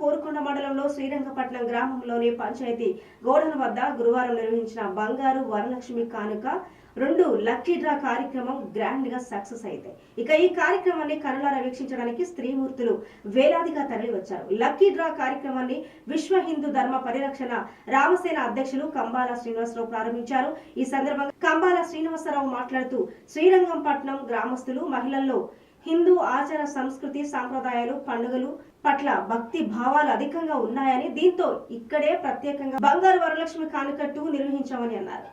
కోరుకొండ మండలంలో శ్రీరంగపట్నం గ్రామంలోని పంచాయతీ గోడల వద్ద గురువారం నిర్వహించిన బంగారు వరలక్ష్మి కానుక రెండు లక్కీ డ్రా కార్యక్రమం గ్రాండ్గా సక్సెస్ అయితే. ఇక ఈ కార్యక్రమాన్ని కనులారా వీక్షించడానికి స్త్రీమూర్తులు వేలాదిగా తరలి వచ్చారు. లక్కీ డ్రా కార్యక్రమాన్ని విశ్వ హిందూ ధర్మ పరిరక్షణ రామసేన అధ్యక్షులు కంబాల శ్రీనివాసరావు ప్రారంభించారు. ఈ సందర్భంగా కంబాల శ్రీనివాసరావు మాట్లాడుతూ శ్రీరంగంపట్నం గ్రామస్తులు మహిళల్లో హిందూ ఆచార సంస్కృతి సాంప్రదాయాలు పండుగలు పట్ల భక్తి భావాలు అధికంగా ఉన్నాయని దీంతో ఇక్కడే ప్రత్యేకంగా బంగారు వరలక్ష్మి కానుకట్టు నిర్వహించామని అన్నారు.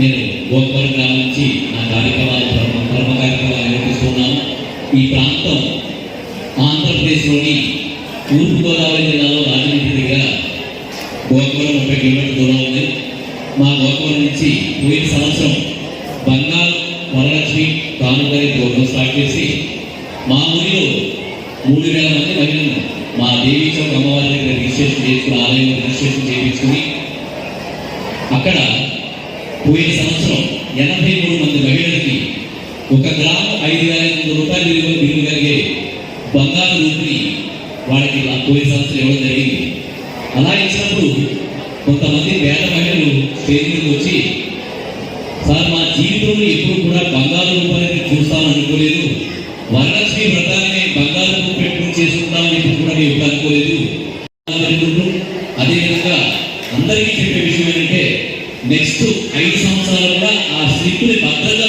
నేను మీ గ్రామం నుంచి నా కార్యక్రమాలు ధర్మ ధర్మ కార్యక్రమాలు నిర్వహిస్తున్నాను ఈ ప్రాంతం ఆంధ్రప్రదేశ్లోని తూర్పుగోదావరి జిల్లాలో రాజమండ్రి దగ్గర గోపురం ముప్పై కిలోమీటర్ దూరం ఉంది మా గోపురం నుంచి పోయిన సంవత్సరం బంగారు వరలక్ష్మి కానుకరి ప్రోగ్రాం స్టార్ట్ చేసి మా ఊరిలో మూడు వేల మంది మహిళలు మా దేవీ చౌక్ అమ్మవారి దగ్గర రిజిస్ట్రేషన్ చేసుకుని ఆలయంలో రిజిస్ట్రేషన్ చేయించుకుని అక్కడ పోయిన సంవత్సరం ఎనభై మూడు మంది మహిళలకి ఒక గ్రాము ఐదు వేల ఐదు రూపాయలు విలువ విలువ కలిగే బంగారు రూపుని వాళ్ళకి ఆ పోయిన సంవత్సరం ఇవ్వడం జరిగింది. అలా ఇచ్చినప్పుడు కొంతమంది పేద మహిళలు స్టేజ్ వచ్చి సార్ మా జీవితంలో ఎప్పుడు కూడా బంగారు రూపాయలు చూస్తామని అనుకోలేదు. వరలక్ష్మి వ్రతాన్ని బంగారు పెట్టుకుని చేసుకుంటామని అని కూడా నేను ఎప్పుడు అనుకోలేదు. అదేవిధంగా అందరికీ చెప్పే విషయం ఏంటంటే నెక్స్ట్ ఐదు సంవత్సరాలు కూడా ఆ స్లిప్ని భద్రంగా